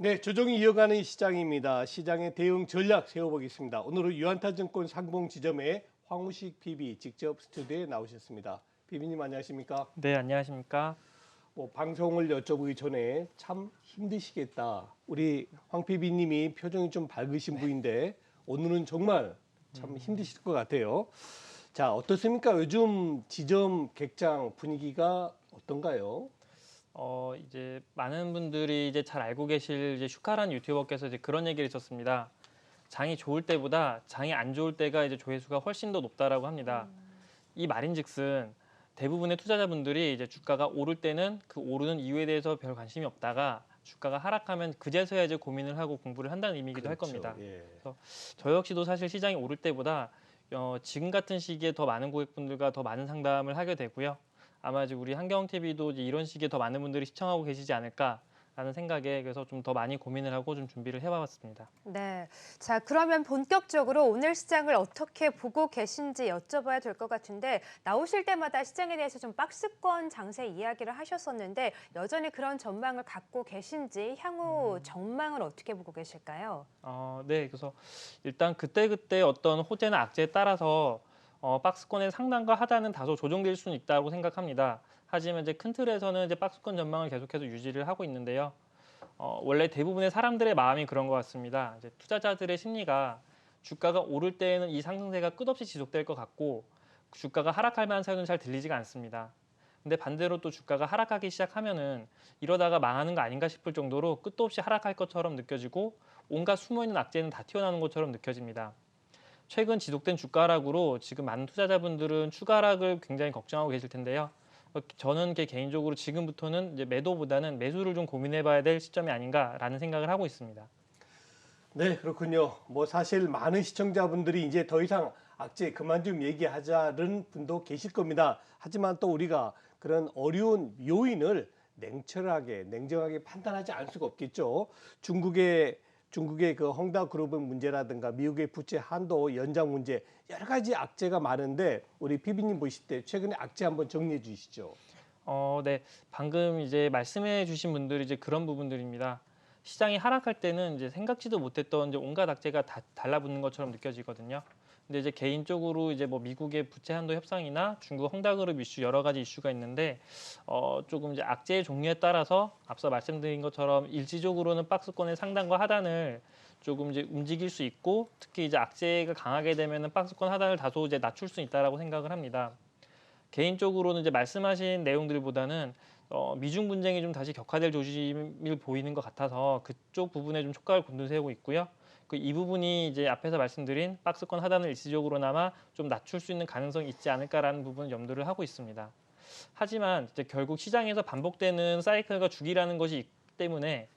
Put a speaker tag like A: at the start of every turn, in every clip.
A: 네, 조정이 이어가는 시장입니다. 시장의 대응 전략 세워보겠습니다. 오늘은 유한타증권 상봉 지점의 황우식 PB 직접 스튜디오에 나오셨습니다. PB님 안녕하십니까?
B: 네, 안녕하십니까?
A: 뭐 방송을 여쭤보기 전에 참 힘드시겠다. 우리 황 PB님이 표정이 좀 밝으신 분인데 오늘은 정말 참 힘드실 것 같아요. 자, 어떻습니까? 요즘 지점 객장 분위기가 어떤가요?
B: 어, 이제 많은 분들이 이제 잘 알고 계실 이제 슈카란 유튜버께서 이제 그런 얘기를 했었습니다. 장이 좋을 때보다 장이 안 좋을 때가 이제 조회수가 훨씬 더 높다라고 합니다. 이 말인즉슨 대부분의 투자자분들이 이제 주가가 오를 때는 그 오르는 이유에 대해서 별 관심이 없다가 주가가 하락하면 그제서야 이제 고민을 하고 공부를 한다는 의미이기도 할
A: 그렇죠.
B: 겁니다.
A: 예.
B: 저 역시도 사실 시장이 오를 때보다 어, 지금 같은 시기에 더 많은 고객분들과 더 많은 상담을 하게 되고요. 아마 이제 우리 한경 TV도 이런 시기에 더 많은 분들이 시청하고 계시지 않을까 라는 생각에 그래서 좀 더 많이 고민을 하고 좀 준비를 해봐봤습니다.
C: 네. 자, 그러면 본격적으로 오늘 시장을 어떻게 보고 계신지 여쭤봐야 될 것 같은데 나오실 때마다 시장에 대해서 좀 박스권 장세 이야기를 하셨었는데 여전히 그런 전망을 갖고 계신지 향후 전망을 어떻게 보고 계실까요?
B: 어, 네, 그래서 일단 그때 그때 어떤 호재나 악재에 따라서 어, 박스권의 상단과 하단은 다소 조정될 수는 있다고 생각합니다. 하지만 이제 큰 틀에서는 이제 박스권 전망을 계속해서 유지를 하고 있는데요. 어, 원래 대부분의 사람들의 마음이 그런 것 같습니다. 이제 투자자들의 심리가 주가가 오를 때에는 이 상승세가 끝없이 지속될 것 같고 주가가 하락할 만한 사유는 잘 들리지가 않습니다. 근데 반대로 또 주가가 하락하기 시작하면은 이러다가 망하는 거 아닌가 싶을 정도로 끝도 없이 하락할 것처럼 느껴지고 온갖 숨어있는 악재는 다 튀어나오는 것처럼 느껴집니다. 최근 지속된 주가 하락으로 지금 많은 투자자분들은 추가 하락을 굉장히 걱정하고 계실 텐데요. 어, 저는 개- 개인적으로 지금부터는 이제 매도보다는 매수를 좀 고민해봐야 될 시점이 아닌가라는 생각을 하고 있습니다.
A: 네, 그렇군요. 뭐 사실 많은 시청자분들이 이제 더 이상 악재 그만 좀 얘기하자는 분도 계실 겁니다. 하지만 또 우리가 그런 어려운 요인을 냉철하게, 냉정하게 판단하지 않을 수가 없겠죠. 중국의 중국의 그 헝다 그룹의 문제라든가 미국의 부채 한도 연장 문제 여러 가지 악재가 많은데 우리 피비님 보실 때 최근에 악재 한번 정리해 주시죠.
B: 어, 네. 방금 이제 말씀해 주신 분들이 이제 그런 부분들입니다. 시장이 하락할 때는 이제 생각지도 못했던 이제 온갖 악재가 다 달라붙는 것처럼 느껴지거든요. 근데 이제 개인적으로 이제 뭐 미국의 부채 한도 협상이나 중국 헝다그룹 이슈 여러 가지 이슈가 있는데 어 조금 이제 악재의 종류에 따라서 앞서 말씀드린 것처럼 일시적으로는 박스권의 상단과 하단을 조금 이제 움직일 수 있고 특히 이제 악재가 강하게 되면은 박스권 하단을 다소 이제 낮출 수 있다라고 생각을 합니다. 개인적으로는 이제 말씀하신 내용들보다는 어, 미중 분쟁이 좀 다시 격화될 조짐을 보이는 것 같아서 그쪽 부분에 좀 촉각을 곤두세우고 있고요. 그 이 부분이 이제 앞에서 말씀드린 박스권 하단을 일시적으로나마 좀 낮출 수 있는 가능성이 있지 않을까라는 부분을 염두를 하고 있습니다. 하지만 이제 결국 시장에서 반복되는 사이클과 주기라는 것이 있기 때문에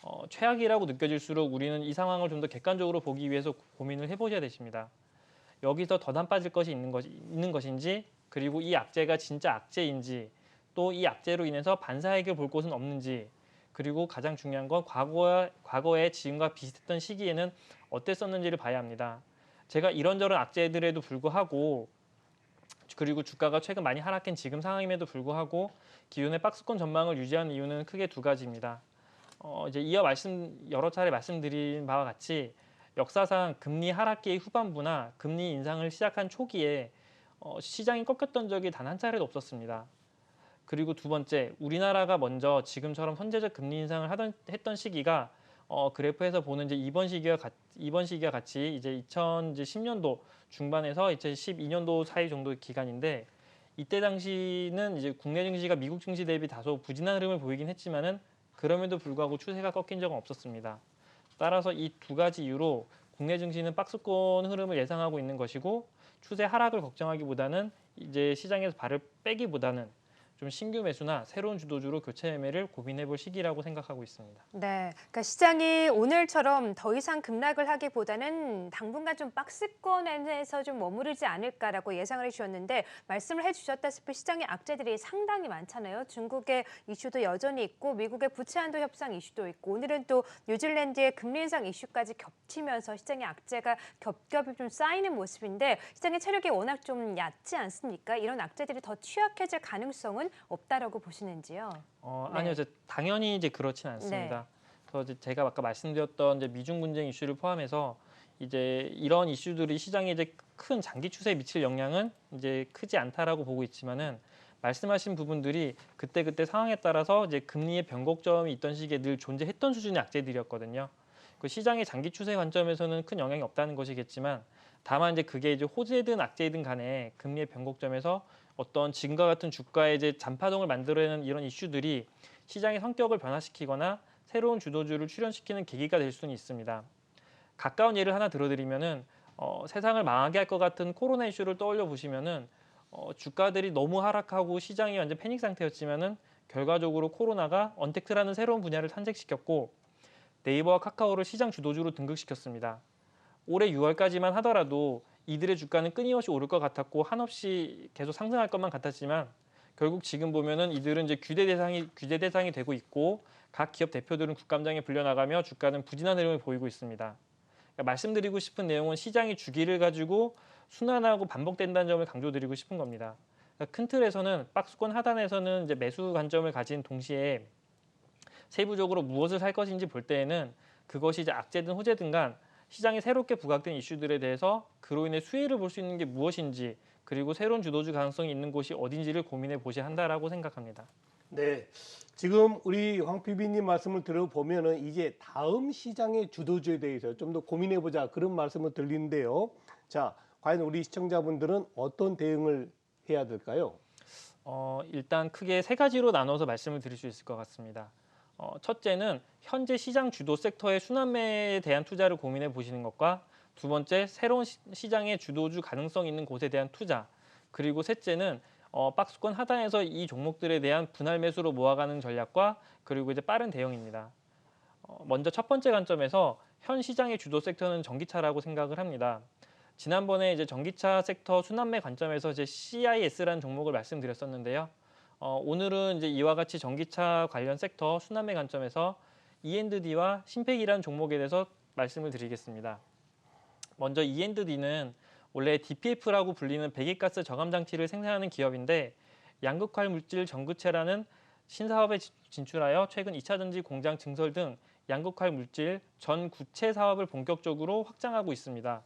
B: 어, 최악이라고 느껴질수록 우리는 이 상황을 좀 더 객관적으로 보기 위해서 고민을 해보셔야 되십니다. 여기서 더난 빠질 것이 있는, 것이 있는 것인지 그리고 이 악재가 진짜 악재인지 또 이 악재로 인해서 반사액을 볼 곳은 없는지 그리고 가장 중요한 건 과거, 과거에 지금과 비슷했던 시기에는 어땠었는지를 봐야 합니다. 제가 이런저런 악재들에도 불구하고 그리고 주가가 최근 많이 하락한 지금 상황임에도 불구하고 기존의 박스권 전망을 유지한 이유는 크게 두 가지입니다. 어, 이제 이어 말씀 여러 차례 말씀드린 바와 같이 역사상 금리 하락기의 후반부나 금리 인상을 시작한 초기에 어, 시장이 꺾였던 적이 단 한 차례도 없었습니다. 그리고 두 번째, 우리나라가 먼저 지금처럼 선제적 금리 인상을 하던 했던 시기가 어, 그래프에서 보는 이제 이번 시기와 같, 이번 시기와 같이 이제 2010년도 중반에서 2012년도 사이 정도 기간인데 이때 당시는 이제 국내 증시가 미국 증시 대비 다소 부진한 흐름을 보이긴 했지만은 그럼에도 불구하고 추세가 꺾인 적은 없었습니다. 따라서 이 두 가지 이유로 국내 증시는 박스권 흐름을 예상하고 있는 것이고 추세 하락을 걱정하기보다는 이제 시장에서 발을 빼기보다는 좀 신규 매수나 새로운 주도주로 교체 매매를 고민해 볼 시기라고 생각하고 있습니다.
C: 네. 그러니까 시장이 오늘처럼 더 이상 급락을 하기보다는 당분간 좀 박스권에서 좀 머무르지 않을까라고 예상을 해주셨는데 말씀을 해주셨다시피 시장의 악재들이 상당히 많잖아요. 중국의 이슈도 여전히 있고 미국의 부채 한도 협상 이슈도 있고 오늘은 또 뉴질랜드의 금리 인상 이슈까지 겹치면서 시장의 악재가 겹겹이 좀 쌓이는 모습인데 시장의 체력이 워낙 좀 얕지 않습니까? 이런 악재들이 더 취약해질 가능성은 없다라고 보시는지요?
B: 어,
C: 네.
B: 아니요, 이제 당연히 이제 그렇진 않습니다. 그래서 이제 제가 아까 말씀드렸던 이제 미중 분쟁 이슈를 포함해서 이제 이런 이슈들이 시장에 이제 큰 장기 추세에 미칠 영향은 이제 크지 않다라고 보고 있지만은 말씀하신 부분들이 그때 그때 상황에 따라서 이제 금리의 변곡점이 있던 시기에 늘 존재했던 수준의 악재들이었거든요. 그 시장의 장기 추세 관점에서는 큰 영향이 없다는 것이겠지만 다만 이제 그게 이제 호재든 악재든 간에 금리의 변곡점에서 어떤 지금과 같은 주가의 이제 잔파동을 만들어내는 이런 이슈들이 시장의 성격을 변화시키거나 새로운 주도주를 출현시키는 계기가 될 수는 있습니다. 가까운 예를 하나 들어드리면은 어, 세상을 망하게 할 것 같은 코로나 이슈를 떠올려 보시면은 어, 주가들이 너무 하락하고 시장이 완전 패닉 상태였지만은 결과적으로 코로나가 언택트라는 새로운 분야를 탄생시켰고 네이버와 카카오를 시장 주도주로 등극시켰습니다. 올해 6월까지만 하더라도 이들의 주가는 끊임없이 오를 것 같았고 한없이 계속 상승할 것만 같았지만 결국 지금 보면은 이들은 이제 규제 대상이 규제 대상이 되고 있고 각 기업 대표들은 국감장에 불려나가며 주가는 부진한 흐름을 보이고 있습니다. 그러니까 말씀드리고 싶은 내용은 시장의 주기를 가지고 순환하고 반복된다는 점을 강조드리고 싶은 겁니다. 그러니까 큰 틀에서는 박스권 하단에서는 이제 매수 관점을 가진 동시에 세부적으로 무엇을 살 것인지 볼 때에는 그것이 이제 악재든 호재든 간 시장에 새롭게 부각된 이슈들에 대해서 그로 인해 수혜를 볼 수 있는 게 무엇인지 그리고 새로운 주도주 가능성이 있는 곳이 어딘지를 고민해 보셔야 한다라고 생각합니다.
A: 네. 지금 우리 황 PB님 말씀을 들어보면은 이제 다음 시장의 주도주에 대해서 좀 더 고민해 보자 그런 말씀을 들리는데요. 자, 과연 우리 시청자분들은 어떤 대응을 해야 될까요?
B: 어, 일단 크게 세 가지로 나눠서 말씀을 드릴 수 있을 것 같습니다. 어, 첫째는 현재 시장 주도 섹터의 순환매에 대한 투자를 고민해 보시는 것과 두 번째 새로운 시, 시장의 주도주 가능성 있는 곳에 대한 투자 그리고 셋째는 어, 박스권 하단에서 이 종목들에 대한 분할 매수로 모아가는 전략과 그리고 이제 빠른 대응입니다. 어, 먼저 첫 번째 관점에서 현 시장의 주도 섹터는 전기차라고 생각을 합니다. 지난번에 이제 전기차 섹터 순환매 관점에서 이제 CIS라는 종목을 말씀드렸었는데요. 어, 오늘은 이제 이와 같이 전기차 관련 섹터 순환매 관점에서 E&D와 신팩이라는 종목에 대해서 말씀을 드리겠습니다. 먼저 E&D는 원래 DPF라고 불리는 배기가스 저감 장치를 생산하는 기업인데 양극활 물질 전구체라는 신사업에 지- 진출하여 최근 2차 전지 공장 증설 등 양극활 물질 전 구체 사업을 본격적으로 확장하고 있습니다.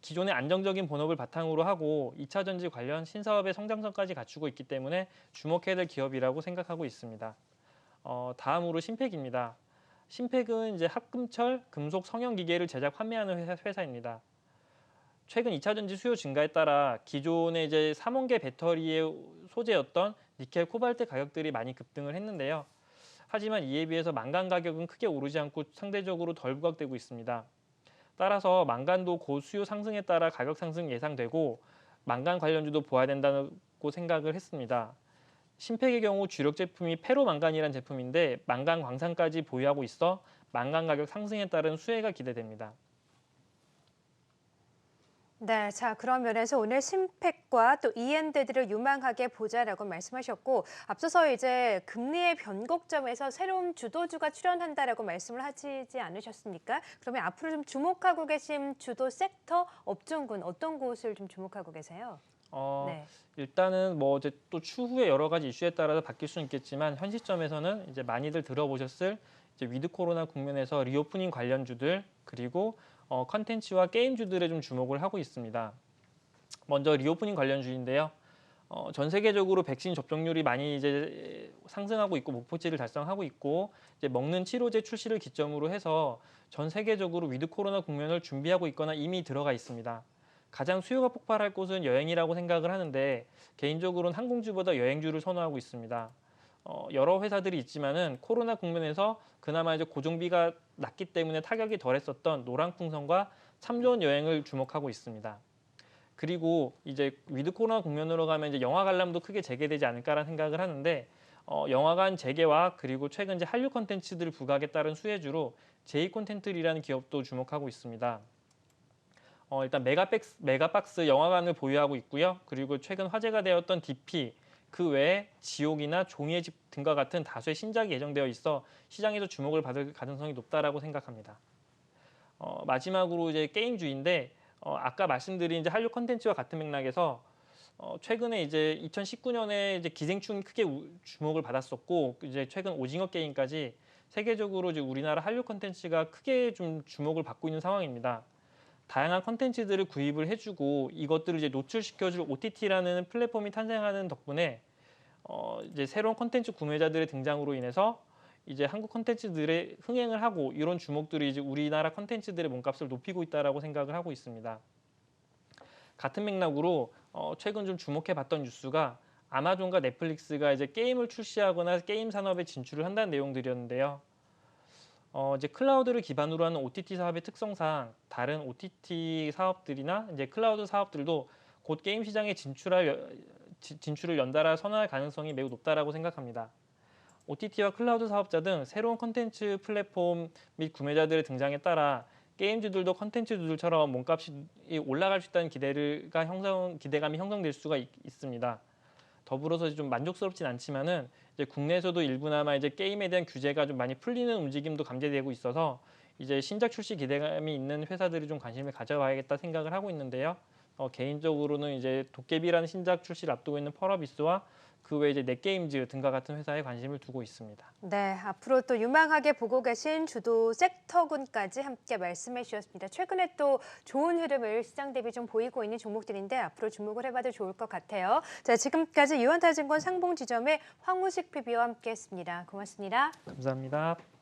B: 기존의 안정적인 본업을 바탕으로 하고 2차 전지 관련 신사업의 성장성까지 갖추고 있기 때문에 주목해야 될 기업이라고 생각하고 있습니다. 어, 다음으로 신팩입니다. 신팩은 이제 합금철 금속 성형 기계를 제작 판매하는 회사, 회사입니다. 최근 2차 전지 수요 증가에 따라 기존의 이제 삼원계 배터리의 소재였던 니켈, 코발트 가격들이 많이 급등을 했는데요. 하지만 이에 비해서 망간 가격은 크게 오르지 않고 상대적으로 덜 부각되고 있습니다. 따라서 망간도 고수요 상승에 따라 가격 상승 예상되고 망간 관련주도 보아야 된다고 생각을 했습니다. 신팩의 경우 주력 제품이 페로망간이라는 제품인데 망간 광산까지 보유하고 있어 망간 가격 상승에 따른 수혜가 기대됩니다.
C: 네, 자 그런 면에서 오늘 심팩과 또 이엔드들을 유망하게 보자라고 말씀하셨고 앞서서 이제 금리의 변곡점에서 새로운 주도주가 출현한다라고 말씀을 하시지 않으셨습니까? 그러면 앞으로 좀 주목하고 계신 주도 섹터 업종군 어떤 곳을 좀 주목하고 계세요?
B: 어,
C: 네.
B: 일단은 뭐 이제 또 추후에 여러 가지 이슈에 따라서 바뀔 수는 있겠지만 현 시점에서는 이제 많이들 들어보셨을 이제 위드 코로나 국면에서 리오프닝 관련주들 그리고 어, 컨텐츠와 게임주들에 좀 주목을 하고 있습니다. 먼저 리오프닝 관련주인데요. 어, 전 세계적으로 백신 접종률이 많이 이제 상승하고 있고 목표치를 달성하고 있고 이제 먹는 치료제 출시를 기점으로 해서 전 세계적으로 위드 코로나 국면을 준비하고 있거나 이미 들어가 있습니다. 가장 수요가 폭발할 곳은 여행이라고 생각을 하는데 개인적으로는 항공주보다 여행주를 선호하고 있습니다. 어, 여러 회사들이 있지만은 코로나 국면에서 그나마 이제 고정비가 낮기 때문에 타격이 덜했었던 노랑풍선과 참 좋은 여행을 주목하고 있습니다. 그리고 이제 위드 코로나 국면으로 가면 이제 영화 관람도 크게 재개되지 않을까라는 생각을 하는데 어, 영화관 재개와 그리고 최근 이제 한류 콘텐츠들 부각에 따른 수혜주로 제이 콘텐츠리라는 기업도 주목하고 있습니다. 어, 일단 메가백스, 메가박스 영화관을 보유하고 있고요. 그리고 최근 화제가 되었던 DP 그 외에 지옥이나 종이의 집 등과 같은 다수의 신작이 예정되어 있어 시장에서 주목을 받을 가능성이 높다라고 생각합니다. 어, 마지막으로 이제 게임주인데 어, 아까 말씀드린 이제 한류 컨텐츠와 같은 맥락에서 어, 최근에 이제 2019년에 이제 기생충이 크게 우- 주목을 받았었고 이제 최근 오징어 게임까지 세계적으로 이제 우리나라 한류 콘텐츠가 크게 좀 주목을 받고 있는 상황입니다. 다양한 콘텐츠들을 구입을 해주고 이것들을 이제 노출시켜줄 OTT라는 플랫폼이 탄생하는 덕분에 어 이제 새로운 콘텐츠 구매자들의 등장으로 인해서 이제 한국 콘텐츠들의 흥행을 하고 이런 주목들이 이제 우리나라 콘텐츠들의 몸값을 높이고 있다라고 생각을 하고 있습니다. 같은 맥락으로 어 최근 좀 주목해봤던 뉴스가 아마존과 넷플릭스가 이제 게임을 출시하거나 게임 산업에 진출을 한다는 내용들이었는데요. 어, 이제 클라우드를 기반으로 하는 OTT 사업의 특성상 다른 OTT 사업들이나 이제 클라우드 사업들도 곧 게임 시장에 진출할 진출을 연달아 선언할 가능성이 매우 높다라고 생각합니다. OTT와 클라우드 사업자 등 새로운 콘텐츠 플랫폼 및 구매자들의 등장에 따라 게임주들도 콘텐츠주들처럼 몸값이 올라갈 수 있다는 기대가 형성 기대감이 형성될 수가 있, 있습니다. 더불어서 좀 만족스럽진 않지만은 이제 국내에서도 일부나마 이제 게임에 대한 규제가 좀 많이 풀리는 움직임도 감지되고 있어서 이제 신작 출시 기대감이 있는 회사들이 좀 관심을 가져봐야겠다 생각을 하고 있는데요. 어, 개인적으로는 이제 도깨비라는 신작 출시를 앞두고 있는 펄어비스와 그 외에 이제 넷게임즈 등과 같은 회사에 관심을 두고 있습니다.
C: 네, 앞으로 또 유망하게 보고 계신 주도 섹터군까지 함께 말씀해 주셨습니다. 최근에 또 좋은 흐름을 시장 대비 좀 보이고 있는 종목들인데 앞으로 주목을 해봐도 좋을 것 같아요. 자, 지금까지 유한타증권 상봉지점의 황우식 PB와 함께했습니다. 고맙습니다.
B: 감사합니다.